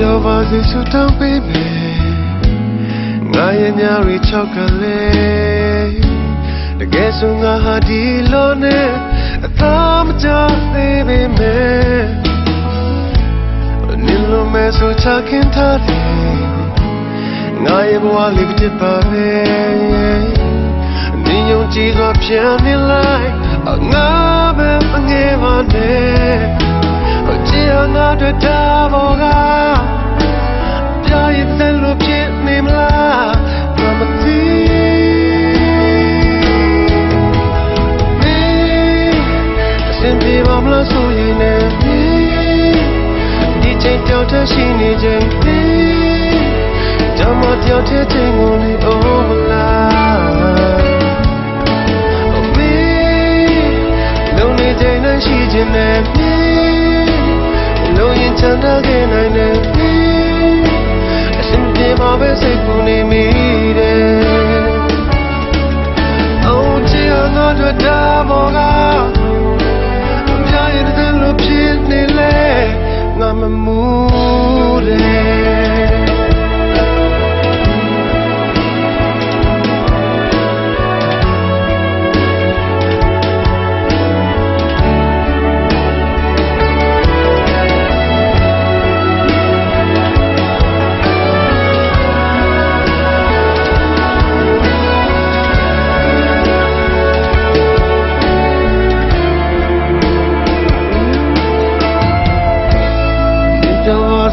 တော်ပါစေဆုတောင်းပေးမယ်ငါရဲ့ညာရီချောက်ကလေးတကယ်ဆိုငါဟာဒီလိုနဲ့အသာမကြသေးပေမဲ့နင်လိုမဲဆိုချခင်ထားတယ်ငါရဲ့ဘဝလေးကတစ်ပါပဲနင်ယုံကြည်စွာပြန်နေလိုက်ငါပဲမငယ်ပါနဲ့ကြည်ငါတို့ မလားဆိုရင်လည်းမင်းဒီချိန်တောက်တဲ့ရှိနေချိန်မင်းကြမ်းမတောက်တဲ့ချိန်ကိုလေ oh မလား Oh, me, lonely day နဲ့ရှိခြင်းနဲ့ me လုံးရင်ချမ်းသာခဲ့နိုင်တယ်အရှင်ပြေမှာပဲစိတ်ကူနေမိတယ် Oh ချီအောင်တော့ ငါမ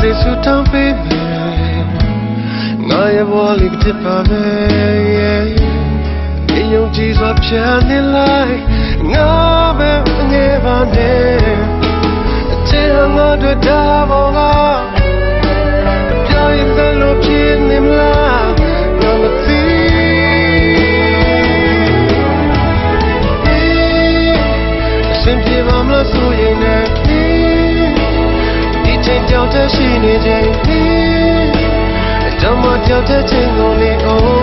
စေဆူတောင်းပေးမယ်ငါရဲ့ဘဝလေးကတစ်ပါပဲဒီယုံကြည်စွာဖြန်နေလိုက်ငါပဲငယ်ပါနဲ့အချစ်ငါတို့တာဘောကပြောရင်ဘယ်လိုဖြစ်နေမလားငါမသိအရှင်ပြေပါမလားဆိုရင်လည်းဒီချိန် က်တဲ့ရှိနေခြင်းဒီအကြောင်းမပြောတဲ့ခြင်းကိုလေးအိုး